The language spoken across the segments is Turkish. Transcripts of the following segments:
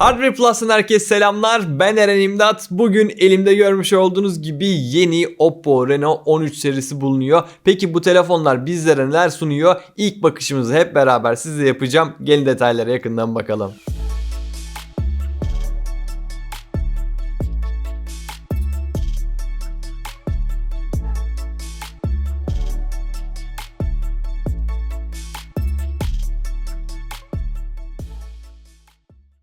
Hardware Plus'ın herkese selamlar. Ben Eren İmdat. Bugün elimde görmüş olduğunuz gibi yeni Oppo Reno 13 serisi bulunuyor. Peki bu telefonlar bizlere neler sunuyor? İlk bakışımızı hep beraber sizle yapacağım. Gelin detaylara yakından bakalım.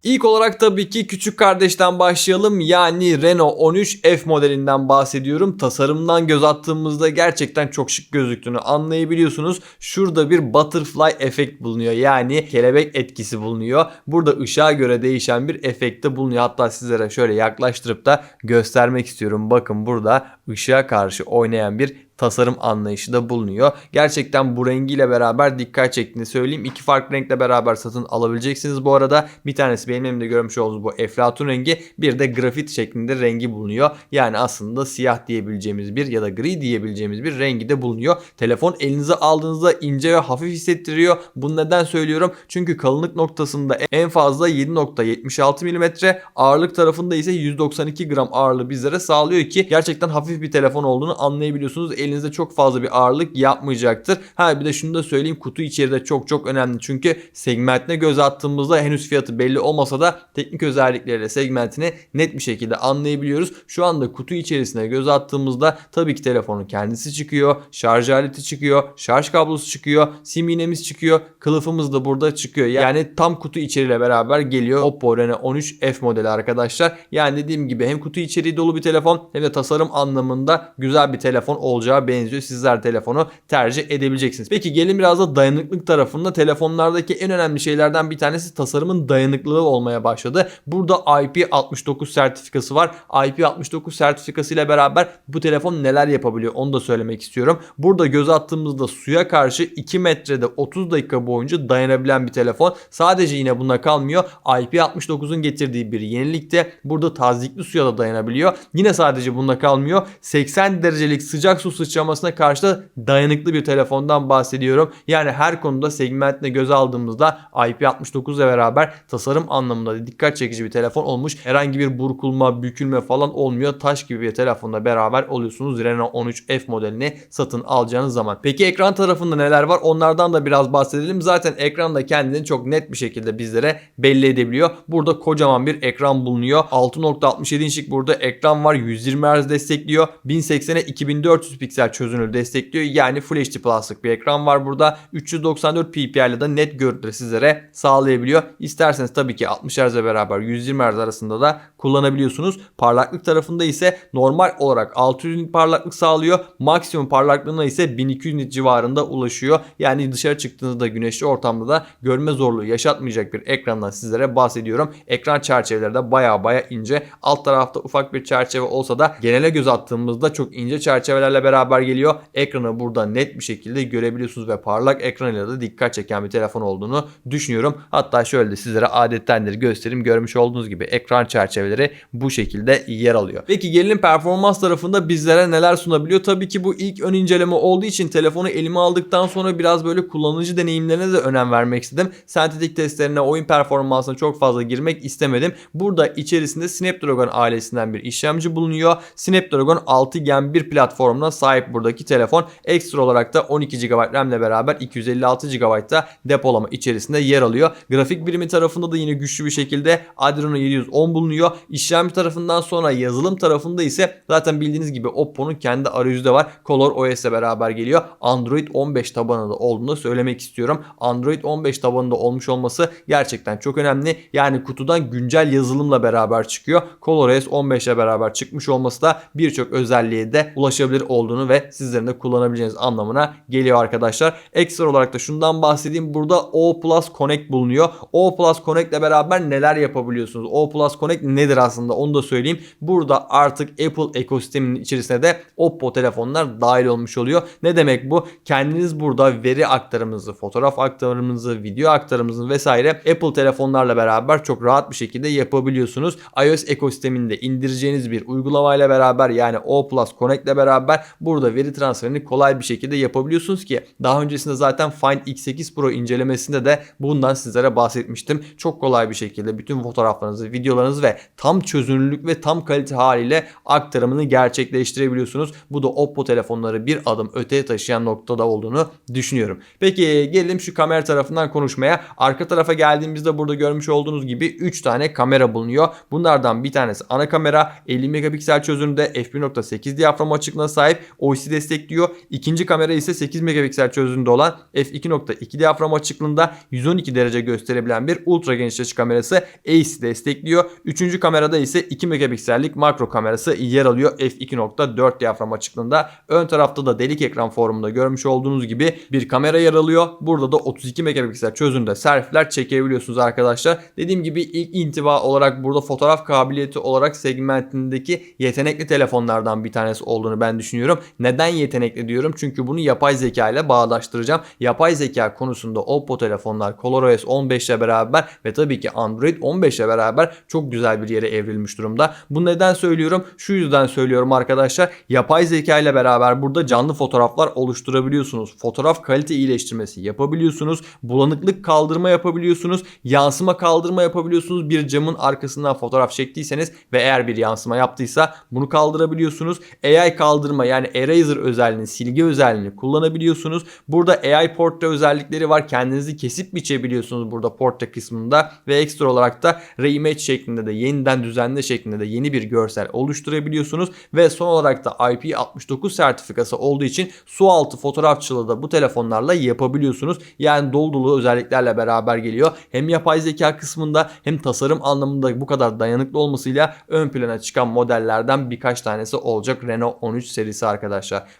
İlk olarak tabii ki küçük kardeşten başlayalım. Yani Renault 13 F modelinden bahsediyorum. Tasarımdan göz attığımızda gerçekten çok şık gözüktüğünü anlayabiliyorsunuz. Şurada bir butterfly efekt bulunuyor. Yani kelebek etkisi bulunuyor. Burada ışığa göre değişen bir efekte bulunuyor. Hatta sizlere şöyle yaklaştırıp da göstermek istiyorum. Bakın burada ışığa karşı oynayan bir tasarım anlayışı da bulunuyor. Gerçekten bu rengiyle beraber dikkat çektiğini söyleyeyim. İki farklı renkle beraber satın alabileceksiniz bu arada. Bir tanesi benim elimde görmüş olduğunuz bu eflatun rengi. Bir de grafit şeklinde rengi bulunuyor. Yani aslında siyah diyebileceğimiz bir ya da gri diyebileceğimiz bir rengi de bulunuyor. Telefon elinize aldığınızda ince ve hafif hissettiriyor. Bunu neden söylüyorum? Çünkü kalınlık noktasında en fazla 7.76 mm ağırlık tarafında ise 192 gram ağırlığı bizlere sağlıyor ki gerçekten hafif bir telefon olduğunu anlayabiliyorsunuz elinizde çok fazla bir ağırlık yapmayacaktır. Ha bir de şunu da söyleyeyim kutu içeride çok çok önemli. Çünkü segmentine göz attığımızda henüz fiyatı belli olmasa da teknik özellikleriyle segmentini net bir şekilde anlayabiliyoruz. Şu anda kutu içerisine göz attığımızda tabii ki telefonun kendisi çıkıyor. Şarj aleti çıkıyor. Şarj kablosu çıkıyor. Sim iğnemiz çıkıyor. Kılıfımız da burada çıkıyor. Yani tam kutu içeriğiyle beraber geliyor Oppo Reno 13 F modeli arkadaşlar. Yani dediğim gibi hem kutu içeriği dolu bir telefon hem de tasarım anlamında güzel bir telefon olacağı benziyor. Sizler telefonu tercih edebileceksiniz. Peki gelin biraz da dayanıklık tarafında telefonlardaki en önemli şeylerden bir tanesi tasarımın dayanıklılığı olmaya başladı. Burada IP69 sertifikası var. IP69 sertifikası ile beraber bu telefon neler yapabiliyor onu da söylemek istiyorum. Burada göz attığımızda suya karşı 2 metrede 30 dakika boyunca dayanabilen bir telefon. Sadece yine buna kalmıyor. IP69'un getirdiği bir yenilikte burada tazikli suya da dayanabiliyor. Yine sadece bunda kalmıyor. 80 derecelik sıcak su sıçramasına karşı da dayanıklı bir telefondan bahsediyorum. Yani her konuda segmentine göz aldığımızda IP69 ile beraber tasarım anlamında dikkat çekici bir telefon olmuş. Herhangi bir burkulma, bükülme falan olmuyor. Taş gibi bir telefonla beraber oluyorsunuz Renault 13 F modelini satın alacağınız zaman. Peki ekran tarafında neler var? Onlardan da biraz bahsedelim. Zaten ekranda kendini çok net bir şekilde bizlere belli edebiliyor. Burada kocaman bir ekran bulunuyor. 6.67 inçlik burada ekran var. 120 Hz destekliyor. 1080'e 2400 piksel çözünürlüğü destekliyor. Yani Full HD Plus'lık bir ekran var burada. 394 ppi ile de net görüntüleri sizlere sağlayabiliyor. İsterseniz tabii ki 60 Hz ile beraber 120 Hz arasında da kullanabiliyorsunuz. Parlaklık tarafında ise normal olarak 600 nit parlaklık sağlıyor. Maksimum parlaklığına ise 1200 nit civarında ulaşıyor. Yani dışarı çıktığınızda güneşli ortamda da görme zorluğu yaşatmayacak bir ekrandan sizlere bahsediyorum. Ekran çerçeveleri de baya baya ince. Alt tarafta ufak bir çerçeve olsa da genele göz attığımızda çok ince çerçevelerle beraber geliyor. Ekranı burada net bir şekilde görebiliyorsunuz ve parlak ekranıyla da dikkat çeken bir telefon olduğunu düşünüyorum. Hatta şöyle de sizlere adettenleri göstereyim. Görmüş olduğunuz gibi ekran çerçeveleri bu şekilde yer alıyor. Peki gelelim performans tarafında bizlere neler sunabiliyor? Tabii ki bu ilk ön inceleme olduğu için telefonu elime aldıktan sonra biraz böyle kullanıcı deneyimlerine de önem vermek istedim. Sentetik testlerine, oyun performansına çok fazla girmek istemedim. Burada içerisinde Snapdragon ailesinden bir işlemci bulunuyor. Snapdragon 6 Gen 1 platformuna sahip buradaki telefon. Ekstra olarak da 12 GB RAM ile beraber 256 GB da depolama içerisinde yer alıyor. Grafik birimi tarafında da yine güçlü bir şekilde Adreno 710 bulunuyor. İşlemci tarafından sonra yazılım tarafında ise zaten bildiğiniz gibi Oppo'nun kendi arayüzü de var. Color OS ile beraber geliyor. Android 15 tabanında olduğunu söylemek istiyorum. Android 15 tabanında olmuş olması gerçekten çok önemli. Yani kutudan güncel yazılımla beraber çıkıyor. ColorOS 15 ile beraber çıkmış olması da birçok özelliğe de ulaşabilir olduğunu ve sizlerin de kullanabileceğiniz anlamına geliyor arkadaşlar. Ekstra olarak da şundan bahsedeyim. Burada O Plus Connect bulunuyor. O Plus Connect ile beraber neler yapabiliyorsunuz? O Plus Connect nedir aslında onu da söyleyeyim. Burada artık Apple ekosisteminin içerisine de Oppo telefonlar dahil olmuş oluyor. Ne demek bu? Kendiniz burada veri aktarımınızı, fotoğraf aktarımınızı, video aktarımınızı vesaire Apple telefonlarla beraber çok rahat bir şekilde yapabiliyorsunuz. iOS ekosisteminde indireceğiniz bir uygulamayla beraber yani O Plus Connect ile beraber burada veri transferini kolay bir şekilde yapabiliyorsunuz ki daha öncesinde zaten Find X8 Pro incelemesinde de bundan sizlere bahsetmiştim. Çok kolay bir şekilde bütün fotoğraflarınızı, videolarınızı ve tam çözünürlük ve tam kalite haliyle aktarımını gerçekleştirebiliyorsunuz. Bu da Oppo telefonları bir adım öteye taşıyan noktada olduğunu düşünüyorum. Peki gelelim şu kamera tarafından konuşmaya. Arka tarafa geldiğimizde burada görmüş olduğunuz gibi 3 tane kamera bulunuyor. Bunlardan bir tanesi ana kamera 50 megapiksel çözünürlüğünde f1.8 diyafram açıklığına sahip OIS destekliyor. İkinci kamera ise 8 megapiksel çözünürlüğünde olan f2.2 diyafram açıklığında 112 derece gösterebilen bir ultra geniş açı kamerası AIS destekliyor. Üçüncü kamerada ise 2 megapiksellik makro kamerası yer alıyor f2.4 diyafram açıklığında. Ön tarafta da delik ekran formunda görmüş olduğunuz gibi bir kamera yer alıyor. Burada da 32 megapiksel çözünürlükte selfie'ler çekebiliyorsunuz arkadaşlar. Dediğim gibi ilk intiba olarak burada fotoğraf kabiliyeti olarak segmentindeki yetenekli telefonlardan bir tanesi olduğunu ben düşünüyorum. Neden yetenekli diyorum? Çünkü bunu yapay zeka ile bağdaştıracağım. Yapay zeka konusunda Oppo telefonlar ColorOS 15 ile beraber ve tabii ki Android 15 ile beraber çok güzel bir yere evrilmiş durumda. Bu neden söylüyorum? Şu yüzden söylüyorum arkadaşlar. Yapay zeka ile beraber burada canlı fotoğraflar oluşturabiliyorsunuz. Fotoğraf kalite iyileştirmesi yapabiliyorsunuz. Bulanıklık kaldırma yapabiliyorsunuz. Yansıma kaldırma yapabiliyorsunuz. Bir camın arkasından fotoğraf çektiyseniz ve eğer bir yansıma yaptıysa bunu kaldırabiliyorsunuz. AI kaldırma yani Eraser özelliğini, silgi özelliğini kullanabiliyorsunuz. Burada AI portre özellikleri var. Kendinizi kesip biçebiliyorsunuz burada portre kısmında ve ekstra olarak da reimage şeklinde de yeniden düzenle şeklinde de yeni bir görsel oluşturabiliyorsunuz ve son olarak da IP69 sertifikası olduğu için su altı fotoğrafçılığı da bu telefonlarla yapabiliyorsunuz. Yani dolu dolu özelliklerle beraber geliyor. Hem yapay zeka kısmında hem tasarım anlamında bu kadar dayanıklı olmasıyla ön plana çıkan modellerden birkaç tanesi olacak Renault 13 serisi arkadaşlar.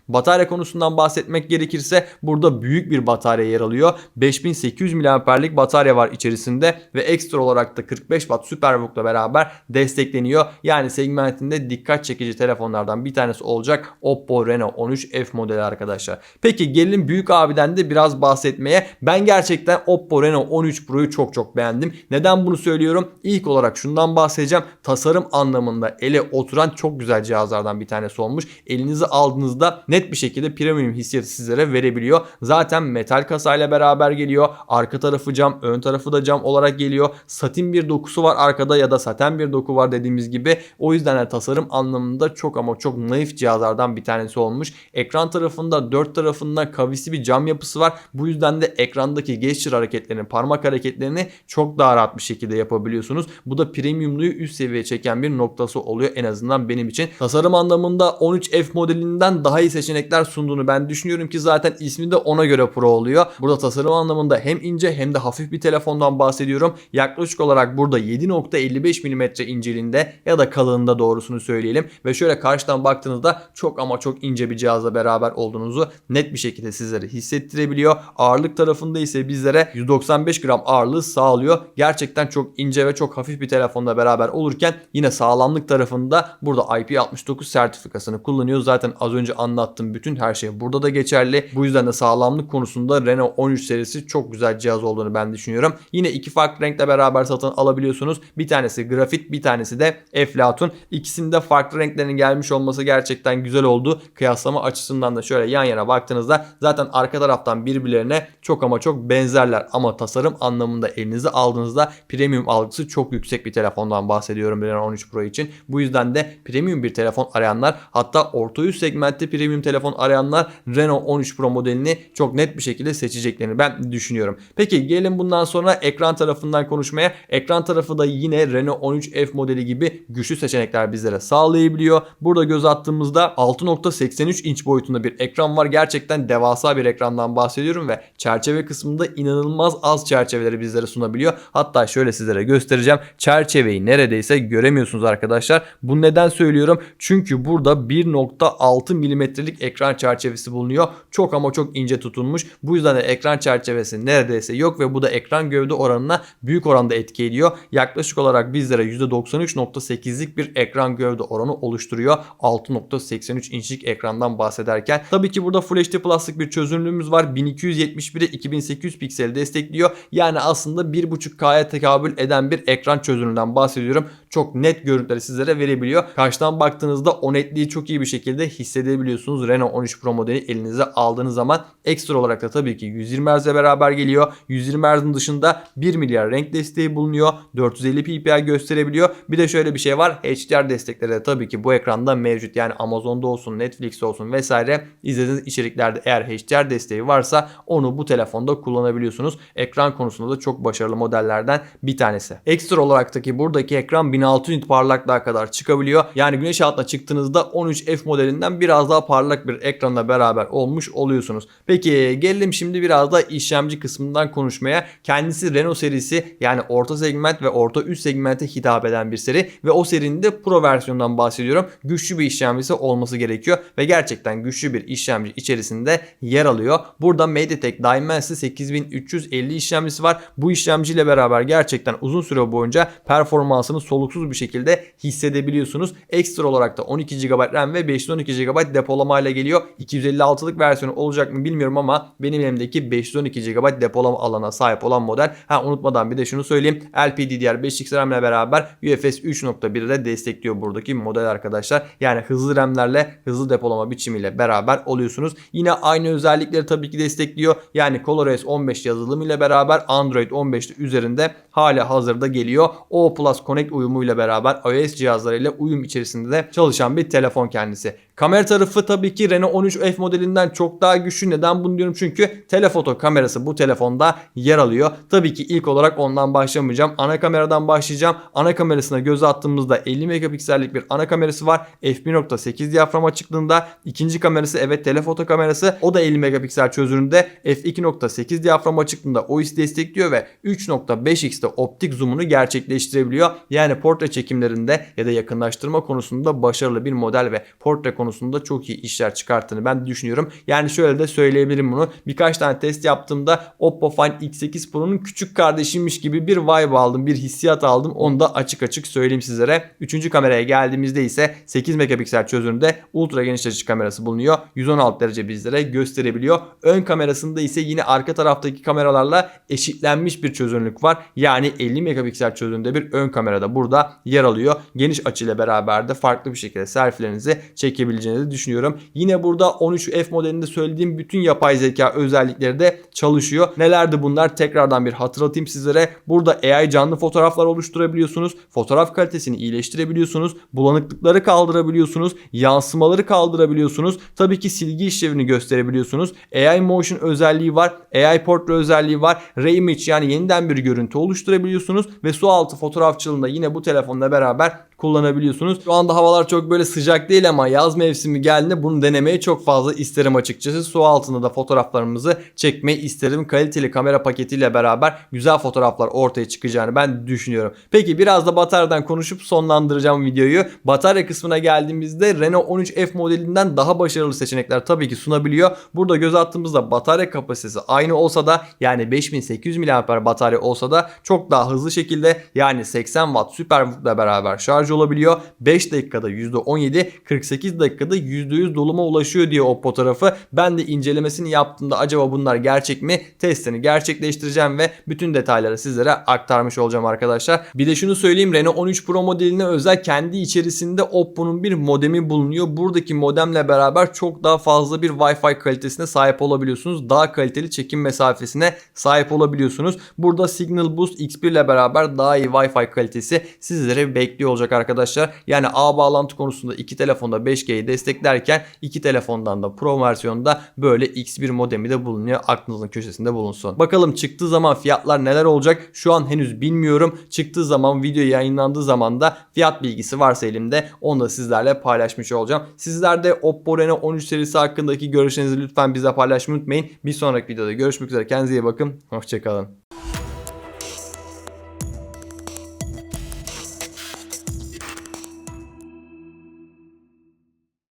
Batarya konusundan bahsetmek gerekirse burada büyük bir batarya yer alıyor. 5800 mAh'lik batarya var içerisinde ve ekstra olarak da 45 Watt Superbook'la beraber destekleniyor. Yani segmentinde dikkat çekici telefonlardan bir tanesi olacak Oppo Reno 13 F modeli arkadaşlar. Peki gelin büyük abiden de biraz bahsetmeye. Ben gerçekten Oppo Reno 13 Pro'yu çok çok beğendim. Neden bunu söylüyorum? İlk olarak şundan bahsedeceğim. Tasarım anlamında ele oturan çok güzel cihazlardan bir tanesi olmuş. Elinizi aldığınızda net bir şekilde premium hissiyatı sizlere verebiliyor. Zaten metal kasayla beraber geliyor. Arka tarafı cam, ön tarafı da cam olarak geliyor. Satin bir dokusu var arkada ya da saten bir doku var dediğimiz gibi. O yüzden de tasarım anlamında çok ama çok naif cihazlardan bir tanesi olmuş. Ekran tarafında dört tarafında kavisli bir cam yapısı var. Bu yüzden de ekrandaki gesture hareketlerini, parmak hareketlerini çok daha rahat bir şekilde yapabiliyorsunuz. Bu da premiumluyu üst seviyeye çeken bir noktası oluyor en azından benim için. Tasarım anlamında 13F modelinden daha iyi seçenekler sunduğunu ben düşünüyorum ki zaten ismi de ona göre Pro oluyor. Burada tasarım anlamında hem ince hem de hafif bir telefondan bahsediyorum. Yaklaşık olarak burada 7.55 mm inceliğinde ya da kalınlığında doğrusunu söyleyelim. Ve şöyle karşıdan baktığınızda çok ama çok ince bir cihazla beraber olduğunuzu net bir şekilde sizlere hissettirebiliyor. Ağırlık tarafında ise bizlere 195 gram ağırlığı sağlıyor. Gerçekten çok ince ve çok hafif bir telefonla beraber olurken yine sağlamlık tarafında burada IP69 sertifikasını kullanıyor. Zaten az önce anlattığım bütün her şey burada da geçerli. Bu yüzden de sağlamlık konusunda Renault 13 serisi çok güzel cihaz olduğunu ben düşünüyorum. Yine iki farklı renkle beraber satın alabiliyorsunuz. Bir tanesi grafit, bir tanesi de eflatun. İkisinde farklı renklerin gelmiş olması gerçekten güzel oldu. Kıyaslama açısından da şöyle yan yana baktığınızda zaten arka taraftan birbirlerine çok ama çok benzerler ama tasarım anlamında elinize aldığınızda premium algısı çok yüksek bir telefondan bahsediyorum Renault 13 Pro için. Bu yüzden de premium bir telefon arayanlar hatta orta üst segmentte premium telefon arayanlar Renault 13 Pro modelini çok net bir şekilde seçeceklerini ben düşünüyorum. Peki gelin bundan sonra ekran tarafından konuşmaya. Ekran tarafı da yine Renault 13 F modeli gibi güçlü seçenekler bizlere sağlayabiliyor. Burada göz attığımızda 6.83 inç boyutunda bir ekran var. Gerçekten devasa bir ekrandan bahsediyorum ve çerçeve kısmında inanılmaz az çerçeveleri bizlere sunabiliyor. Hatta şöyle sizlere göstereceğim. Çerçeveyi neredeyse göremiyorsunuz arkadaşlar. Bu neden söylüyorum? Çünkü burada 1.6 milimetrelik ekran çerçevesi bulunuyor. Çok ama çok ince tutulmuş. Bu yüzden de ekran çerçevesi neredeyse yok ve bu da ekran gövde oranına büyük oranda etki ediyor. Yaklaşık olarak bizlere %93.8'lik bir ekran gövde oranı oluşturuyor. 6.83 inçlik ekrandan bahsederken. Tabii ki burada Full HD Plus'lık bir çözünürlüğümüz var. 1271'e 2800 piksel destekliyor. Yani aslında 1.5K'ya tekabül eden bir ekran çözünürlüğünden bahsediyorum. Çok net görüntüleri sizlere verebiliyor. Karşıdan baktığınızda o netliği çok iyi bir şekilde hissedebiliyorsunuz. Renault 13 Pro modeli elinize aldığınız zaman ekstra olarak da tabii ki 120 Hz ile beraber geliyor. 120 Hz'ın dışında 1 milyar renk desteği bulunuyor. 450 ppi gösterebiliyor. Bir de şöyle bir şey var. HDR destekleri de tabii ki bu ekranda mevcut. Yani Amazon'da olsun, Netflix'te olsun vesaire izlediğiniz içeriklerde eğer HDR desteği varsa onu bu telefonda kullanabiliyorsunuz. Ekran konusunda da çok başarılı modellerden bir tanesi. Ekstra olarak da ki buradaki ekran 1600 nit parlaklığa kadar çıkabiliyor. Yani güneş altına çıktığınızda 13F modelinden biraz daha parlak bir ekranla beraber olmuş oluyorsunuz. Peki gelelim şimdi biraz da işlemci kısmından konuşmaya. Kendisi Renault serisi yani orta segment ve orta üst segmente hitap eden bir seri ve o serinin de Pro versiyonundan bahsediyorum. Güçlü bir işlemcisi olması gerekiyor ve gerçekten güçlü bir işlemci içerisinde yer alıyor. Burada MediaTek Dimensity 8350 işlemcisi var. Bu işlemciyle beraber gerçekten uzun süre boyunca performansını soluksuz bir şekilde hissedebiliyorsunuz. Ekstra olarak da 12 GB RAM ve 512 GB depolamayla geliyor. 256'lık versiyonu olacak mı bilmiyorum ama benim elimdeki 512 GB depolama alana sahip olan model. Ha unutmadan bir de şunu söyleyeyim. LPDDR5X RAM ile beraber UFS 3.1'i de destekliyor buradaki model arkadaşlar. Yani hızlı RAM'lerle hızlı depolama biçimiyle beraber oluyorsunuz. Yine aynı özellikleri tabii ki destekliyor. Yani ColorOS 15 yazılımı ile beraber Android 15 üzerinde hala hazırda geliyor. O Plus Connect uyumuyla beraber iOS cihazlarıyla uyum içerisinde de çalışan bir telefon kendisi. Kamera tarafı tabii ki Renault 13F modelinden çok daha güçlü. Neden bunu diyorum? Çünkü telefoto kamerası bu telefonda yer alıyor. Tabii ki ilk olarak ondan başlamayacağım. Ana kameradan başlayacağım. Ana kamerasına göz attığımızda 50 megapiksellik bir ana kamerası var. f1.8 diyafram açıklığında. İkinci kamerası evet telefoto kamerası. O da 50 megapiksel çözünürlüğünde f2.8 diyafram açıklığında OIS destekliyor ve 3.5x'te optik zoom'unu gerçekleştirebiliyor. Yani portre çekimlerinde ya da yakınlaştırma konusunda başarılı bir model ve portre konusunda çok iyi işler çıkarttığını ben düşünüyorum. Yani şöyle de söyleyebilirim bunu. Birkaç tane test yaptığımda Oppo Find X8 Pro'nun küçük kardeşiymiş gibi bir vibe aldım, bir hissiyat aldım. Onu da açık açık söyleyeyim sizlere. Üçüncü kameraya geldiğimizde ise 8 megapiksel çözünürlüğünde ultra geniş açı kamerası bulunuyor. 116 derece bizlere gösterebiliyor. Ön kamerasında ise yine arka taraftaki kameralarla eşitlenmiş bir çözünürlük var. Yani 50 megapiksel çözünürlüğünde bir ön kamerada burada yer alıyor. Geniş açıyla beraber de farklı bir şekilde selfie'lerinizi çekebileceğinizi düşünüyorum. Yine burada 13F modelinde söylediğim bütün yapay zeka özellikleri de çalışıyor. Nelerdi bunlar? Tekrardan bir hatırlatayım sizlere. Burada AI canlı fotoğraflar oluşturabiliyorsunuz. Fotoğraf kalitesini iyileştirebiliyorsunuz. Bulanıklıkları kaldırabiliyorsunuz. Yansımaları kaldırabiliyorsunuz. Tabii ki silgi işlevini gösterebiliyorsunuz. AI Motion özelliği var. AI Portrait özelliği var. Reimage yani yeniden bir görüntü oluşturabiliyorsunuz ve su altı fotoğrafçılığında yine bu telefonla beraber kullanabiliyorsunuz. Şu anda havalar çok böyle sıcak değil ama yaz mevsimi geldiğinde bunu denemeyi çok fazla isterim açıkçası. Su altında da fotoğraflarımızı çekmeyi isterim. Kaliteli kamera paketiyle beraber güzel fotoğraflar ortaya çıkacağını ben düşünüyorum. Peki biraz da bataryadan konuşup sonlandıracağım videoyu. Batarya kısmına geldiğimizde Renault 13F modelinden daha başarılı seçenekler tabii ki sunabiliyor. Burada göz attığımızda batarya kapasitesi aynı olsa da yani 5800 mAh batarya olsa da çok daha hızlı şekilde yani 80 Watt Superbook'la beraber şarj olabiliyor. 5 dakikada %17, 48 dakikada %100 doluma ulaşıyor diye Oppo tarafı. Ben de incelemesini yaptığımda acaba bunlar gerçek mi? Testini gerçekleştireceğim ve bütün detayları sizlere aktarmış olacağım arkadaşlar. Bir de şunu söyleyeyim Renault 13 Pro modeline özel kendi içerisinde Oppo'nun bir modemi bulunuyor. Buradaki modemle beraber çok daha fazla bir Wi-Fi kalitesine sahip olabiliyorsunuz. Daha kaliteli çekim mesafesine sahip olabiliyorsunuz. Burada Signal Boost X1 ile beraber daha iyi Wi-Fi kalitesi sizlere bekliyor olacak arkadaşlar. Yani ağ bağlantı konusunda iki telefonda 5G'yi desteklerken iki telefondan da Pro versiyonda böyle X1 modemi de bulunuyor. Aklınızın köşesinde bulunsun. Bakalım çıktığı zaman fiyatlar neler olacak? Şu an henüz bilmiyorum. Çıktığı zaman video yayınlandığı zaman da fiyat bilgisi varsa elimde onu da sizlerle paylaşmış olacağım. Sizler de Oppo Reno 13 serisi hakkındaki görüşlerinizi lütfen bize paylaşmayı unutmayın. Bir sonraki videoda görüşmek üzere. Kendinize iyi bakın. Hoşçakalın.